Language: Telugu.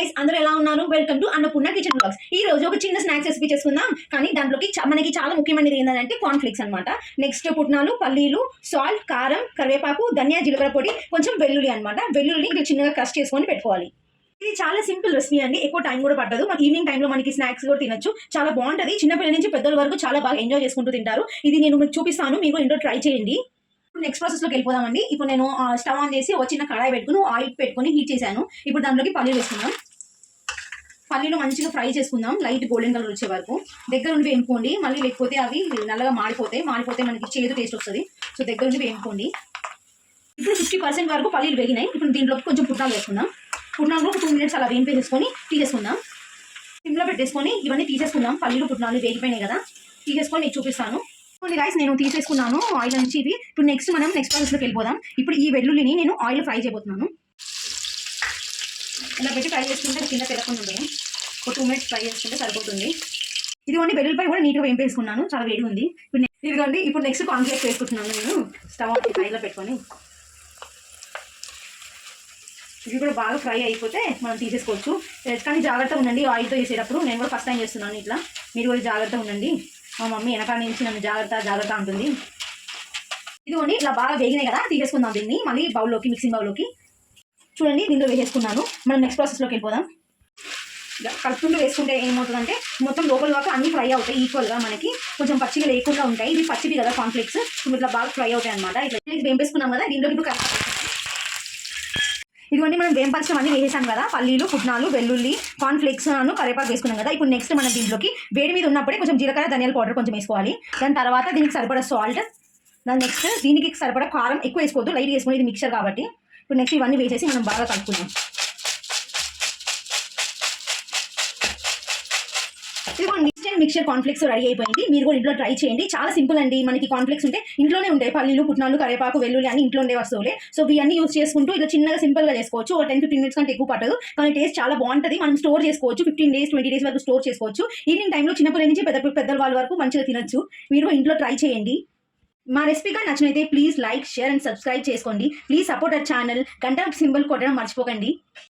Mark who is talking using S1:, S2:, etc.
S1: గైస్ అందరూ ఎలా ఉన్నారు? Welcome to Annapurna kitchen blogs ఈ రోజు ఒక చిన్న స్నాక్స్ రెసిపీ చేసుకుందాం. కానీ దాంట్లోకి మనకి చాలా ముఖ్యమైనది ఏంటంటే కాన్ఫ్లిక్స్ అనమాట నెక్స్ట్ పుట్నాలు పల్లీలు సాల్ట్ కారం కరివేపాకు ధనియా జీలకర్ర పొడి కొంచెం వెల్లుల్లి అన్నమాట. వెల్లుల్లి ఇట్లా చిన్నగా క్రష్ చేసుకొని పెట్టుకోవాలి. ఇది చాలా సింపుల్ రెసిపీ అండి. ఎక్కువ టైం కూడా పట్టదు. మనకి ఈవినింగ్ టైంలో మనకి స్నాక్స్ కూడా తినొచ్చు. చాలా బాగుంటది. చిన్నపిల్లల నుంచి పెద్దల వరకు చాలా బాగా ఎంజాయ్ చేసుకుంటూ తింటారు. ఇది నేను మీకు చూపిస్తాను. మీరు ఇంట్లో ట్రై చేయండి. ఇప్పుడు నెక్స్ట్ ప్రాసెస్లోకి వెళ్ళిపోదామండి. ఇప్పుడు నేను స్టవ్ ఆన్ చేసి ఒక చిన్న కడాయి పెట్టుకుని ఆయిల్ పెట్టుకొని హీట్ చేశాను. ఇప్పుడు దాంట్లోకి పల్లీలు వేసుకుందాం. పల్లీలు మంచిగా ఫ్రై చేసుకుందాం. లైట్ గోల్డెన్ కలర్ వచ్చే వరకు. దగ్గర ఉండి వేపుకోండి మళ్ళీ లేకపోతే అవి నల్లగా మాడిపోతాయి మాడిపోతే మనకి చేదు టేస్ట్ వస్తుంది. సో దగ్గర ఉండి వేపుకోండి ఇప్పుడు ఫిఫ్టీ పర్సెంట్ వరకు పల్లీలు వేగినాయి. ఇప్పుడు దీంట్లోకి కొంచెం పుట్నాలు వేసుకుందాం. పుట్నాలు ఒక టూ మినిట్స్ అలా వేయింపేసుకొని తీసేసుకుందాం. సిమ్లో పెట్టేసుకొని ఇవన్నీ తీసేసుకుందాం. పల్లీలు పుట్నాలు వేగిపోయినాయి కదా. తీసేసుకొని నీకు చూపిస్తాను. కొన్ని రైస్ నేను తీసేసుకున్నాను. ఆయిల్ నుంచి ఇవి. ఇప్పుడు నెక్స్ట్ మనం నెక్స్ట్ ప్రాసెస్లోకి వెళ్ళిపోదాం. ఇప్పుడు ఈ వెల్లుల్లిని నేను ఆయిల్ ఫ్రై చేయబోతున్నాను. ఇలా పెట్టి ఫ్రై చేసుకుంటే కింద పెరగకుండా ఉంటుంది ఒక టూ మినిట్స్ ఫ్రై చేసుకుంటే సరిపోతుంది. ఇదిగోండి వెల్లుల్లిపై కూడా నీట్గా వేయింపేసుకున్నాను. చాలా వేడిగా ఉంది. ఇప్పుడు ఇదిగోండి ఇప్పుడు నెక్స్ట్ కాన్ఫ్లెక్స్ వేసుకుంటున్నాను నేను. స్టవ్ ఆన్ ఫ్రైలో పెట్టుకొని. ఇవి కూడా బాగా ఫ్రై అయిపోతే మనం తీసేసుకోవచ్చు. కానీ జాగ్రత్తగా ఉండండి ఆయిల్తో చేసేటప్పుడు. నేను కూడా ఫస్ట్ టైం చేస్తున్నాను ఇట్లా. మీరు కూడా జాగ్రత్తగా ఉండండి. మా మమ్మీ వెనకాల నుంచి నన్ను జాగ్రత్త జాగ్రత్త ఉంటుంది ఇదిగోండి ఇట్లా బాగా వేగినాయి కదా. తీసేసుకుందాం దీన్ని. మళ్ళీ బౌల్లోకి మిక్సింగ్ బౌల్లోకి. చూడండి దీంట్లో వేసేసుకున్నాను. మనం నెక్స్ట్ ప్రాసెస్లోకి వెళ్ళిపోదాం. ఇలా కలుపుకుంటూ వేసుకుంటే ఏమవుతుందంటే మొత్తం లోపల దాకా అన్ని ఫ్రై అవుతాయి ఈక్వల్గా మనకి. కొంచెం పచ్చిగా లేకుండా ఉంటాయి. ఇది పచ్చివి కదా కాన్ఫ్లెక్స్ ఇట్లా బాగా ఫ్రై అవుతాయి అనమాట ఇట్లా వేంపేసుకున్నాం కదా దీంట్లో ఇప్పుడు కలుపు ఇదిగోండి మనం వేంపరచడం అన్ని వేసేసాం కదా. పల్లీలు పుట్నాలు వెల్లుల్లి కాన్ఫ్లెక్స్ అను కరివేపాకు వేసుకున్నాం కదా. ఇప్పుడు నెక్స్ట్ మనం దీంట్లోకి వేడి మీద ఉన్నప్పుడే కొంచెం జీలకర్ర ధనియాల పౌడర్ కొంచెం వేసుకోవాలి. దాని తర్వాత దీనికి సరిపడా సాల్ట్ దాని నెక్స్ట్ దీనికి సరిపడా కారం ఎక్కువ వేసుకోవద్దు. లైట్ వేసుకుని ఇది మిక్చర్ కాబట్టి. ఇప్పుడు నెక్స్ట్ ఇవన్నీ వేసేసి మనం బాగా కలుపుకుందాం. ఇదిగోండి ఇన్స్టెంట్ మిక్చర్ కాన్ఫ్లెక్స్ రెడీ అయిపోయింది. మీరు కూడా ఇంట్లో ట్రై చేయండి. చాలా సింపుల్ అండి. మనకి కాన్ఫ్లెక్స్ ఉంటే ఇంట్లోనే ఉంటాయి. పల్లీలు పుట్నాలు కరివేపాకు వెల్లుల్లి అని ఇంట్లో ఉండే వస్తువులే. సో ఇవన్నీ యూస్ చేసుకుంటూ ఇలా చిన్నగా సింపుల్గా చేసుకోవచ్చు. ఒక టెన్ ఫిఫ్టీన్ మినిట్స్ కంటే ఎక్కువ పట్టదు. కానీ టేస్ట్ చాలా బాగుంటుంది. మనం స్టోర్ చేసుకోవచ్చు. ఫిఫ్టీన్ డేస్ ట్వంటీ డేస్ వరకు స్టోర్ చేసుకోవచ్చు. ఈవినింగ్ టైంలో చిన్నపిల్లల నుంచి పెద్ద పెద్దల వాళ్ళ వరకు మంచిగా తినొచ్చు. మీరు కూడా ఇంట్లో ట్రై చేయండి. మా రెసిపీ కానీ నచ్చినైతే please like share and subscribe చేసుకోండి. Please support our channel. గంట సింబల్ కొట్టడం మర్చిపోకండి.